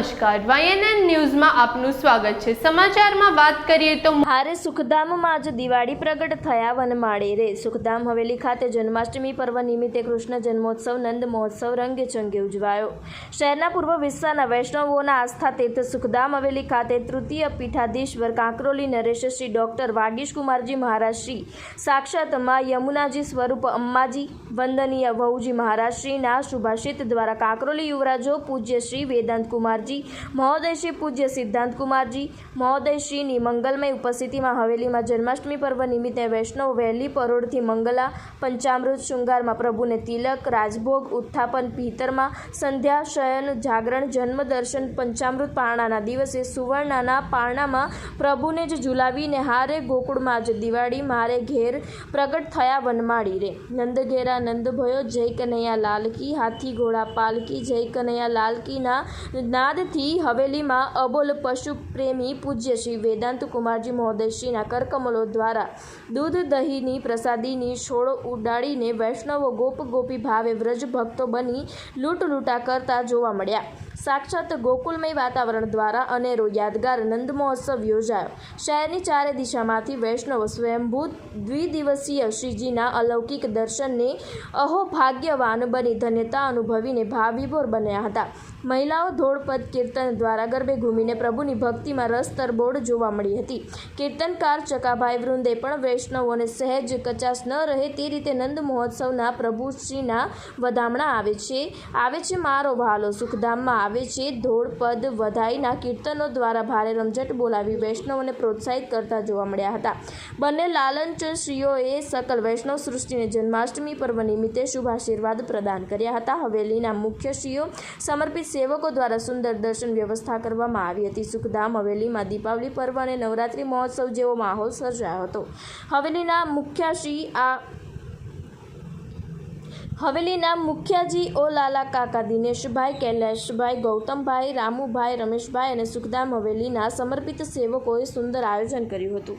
નમસ્કાર. વાયએનએન ન્યૂઝમાં આપનું સ્વાગત છે. સમાચારમાં વાત કરીએ તો હારે સુખધામમાં આજે દિવાળી પ્રગટ થયા વનમાળે રે. સુખધામ હવેલી ખાતે જન્માષ્ટમી પર્વ નિમિત્તે કૃષ્ણ જન્મોત્સવ, નંદ મહોત્સવ રંગે ચંગે ઉજવાયો. શહેરના પૂર્વ વિસ્તારના વૈષ્ણવોના આસ્થા તીર્થ સુખધામ હવેલી ખાતે તૃતીય પીઠાધીશ્વર કાંકરોલી નરેશ શ્રી ડોક્ટર વાગીશ કુમારજી મહારાજ શ્રી, સાક્ષાતમાં યમુનાજી સ્વરૂપ અંબાજી વંદનીય વહુજી મહારાજ શ્રીના શુભાષિત દ્વારા કાંકરોલી યુવરાજો પૂજ્ય શ્રી વેદાંત કુમારજી મહોદય શ્રી પૂજ્ય સિદ્ધાંત કુમારજી, મહોદય શ્રીની મંગલમય ઉપસ્થિતિમાં હવેલીમાં જન્માષ્ટમી પર્વ નિમિત્તે વૈષ્ણવ વહેલી પરોળથી મંગલા, પંચામૃત શૃંગારમાં પ્રભુને તિલક, રાજભોગ, ઉત્થાપન ભીતરમાં સંધ્યા, શયન, જાગરણ જન્મ દર્શન પંચામૃત પારણાના દિવસે સુવર્ણના પારણામાં પ્રભુને જ ઝુલાવીને હારે ગોકુળમાં જ દિવાળી, મારે ઘેર પ્રગટ થયા વનમાળી રે. નંદ ઘેરા નંદ જય કનૈયા લાલકી, હાથી ઘોડા પાલકી, જય કનૈયા લાલકીના નાદથી હવેલીમાં અબોલ પશુ પ્રેમી પૂજ્ય શ્રી વેદાંત કુમારજી મહોદયશ્રીના કરકમલો દ્વારા દૂધ દહીંની પ્રસાદીની છોડો ઉડાડીને વૈષ્ણવો ગોપ ગોપી ભાવે વ્રજ ભક્તો બની લૂંટ લૂંટા કરતા જોવા મળ્યા. સાક્ષાત ગોકુલમય વાતાવરણ દ્વારા અનેરો યાદગાર નંદ મહોત્સવ યોજાયો. શહેરની ચારે દિશામાંથી વૈષ્ણવ સ્વયંભૂ દ્વિદિવસીય શ્રીજીના અલૌકિક દર્શનને અહોભાગ્યવાન બની ધન્યતા અનુભવીને ભાવવિભોર બન્યા હતા. મહિલાઓ ધોળપદ કીર્તન દ્વારા ગરબે ઘૂમીને પ્રભુની ભક્તિમાં રસ તરબોળ જોવા મળી હતી. કીર્તનકાર ચકાભાઈ વૃંદે પણ વૈષ્ણવોને સહેજ કચાશ ન રહે તે રીતે નંદ મહોત્સવના પ્રભુશ્રીના વધામણા આવે છે આવે છે મારો વહાલો સુખધામમાં આવે છે. ધોળપદ વધાઈના કીર્તનો દ્વારા ભારે રમઝટ બોલાવી વૈષ્ણવોને પ્રોત્સાહિત કરતા જોવા મળ્યા હતા. બંને લાલનચંદ શ્રીઓએ સકલ વૈષ્ણવ સૃષ્ટિને જન્માષ્ટમી પર્વ નિમિત્તે શુભ આશીર્વાદ પ્રદાન કર્યા હતા. હવેલીના મુખ્ય શ્રીઓ સમર્પિત સેવકો દ્વારા સુંદર દર્શન વ્યવસ્થા કરવામાં આવી હતી. સુખધામ, હવેલીમાં દીપાવલી પર્વ અને નવરાત્રિ મહોત્સવ જેવો માહોલ સર્જાયો હતો. હવેલીના મુખ્ય શ્રી આ હવેલીના મુખ્યજી ઓ લાલા કાકા દિનેશભાઈ, કૈલાશભાઈ, ગૌતમભાઈ, રામુભાઈ, રમેશભાઈ અને સુખધામ હવેલીના સમર્પિત સેવકોએ સુંદર આયોજન કર્યું હતું.